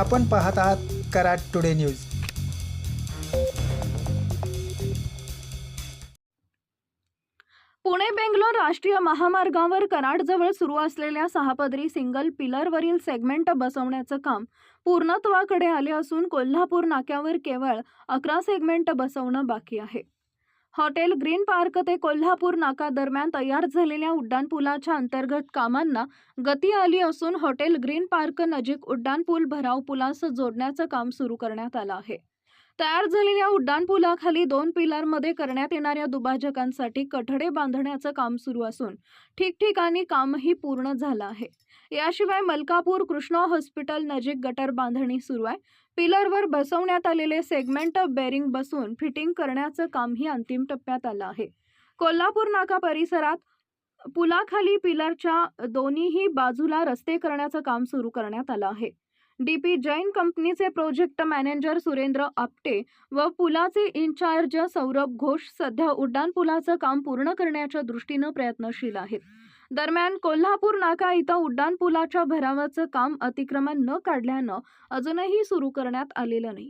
आपण पाहत आहात कराड टुडे न्यूज. पुणे बेंगलोर राष्ट्रीय महामार्गावर कराडजवळ सुरू असलेल्या सहापदरी सिंगल पिलरवरील सेगमेंट बसवण्याचं काम पूर्णत्वाकडे आले असून कोल्हापूर नाक्यावर केवळ अकरा सेगमेंट बसवणं बाकी आहे. हॉटेल ग्रीन पार्क ते कोल्हापूर नाका दरम्यान तयार झालेल्या उड्डाणपुलाच्या अंतर्गत कामांना गती आली असून हॉटेल ग्रीन पार्क नजीक उड्डाणपूल भराव पुलास जोडण्याचं काम सुरू करण्यात आलं आहे. तयार झालेल्या उड्डाणपुलाखाली दोन पिलरमध्ये करण्यात येणाऱ्या दुभाजकांसाठी कठडे बांधण्याचं काम सुरू असून ठिकठिकाणी कामही पूर्ण झालं आहे. याशिवाय मलकापूर कृष्णा हॉस्पिटल नजीक गटर बांधणी सुरू आहे. पिलरवर बसवण्यात आलेले सेगमेंट बेरिंग बसून फिटिंग करण्याचं कामही अंतिम टप्प्यात आलं आहे. कोल्हापूर नाका परिसरात पुलाखाली पिलरच्या दोन्हीही बाजूला रस्ते करण्याचं काम सुरू करण्यात आलं आहे. डी पी जैन कंपनीचे प्रोजेक्ट मॅनेजर सुरेंद्र आपटे व पुलाचे इन्चार्ज सौरभ घोष सध्या उड्डाण पुलाचं काम पूर्ण करण्याच्या दृष्टीनं प्रयत्नशील आहेत. दरम्यान कोल्हापूर नाका इथं उड्डाण पुलाच्या भरावाचं काम अतिक्रमण न काढल्यानं अजूनही सुरू करण्यात आलेलं नाही.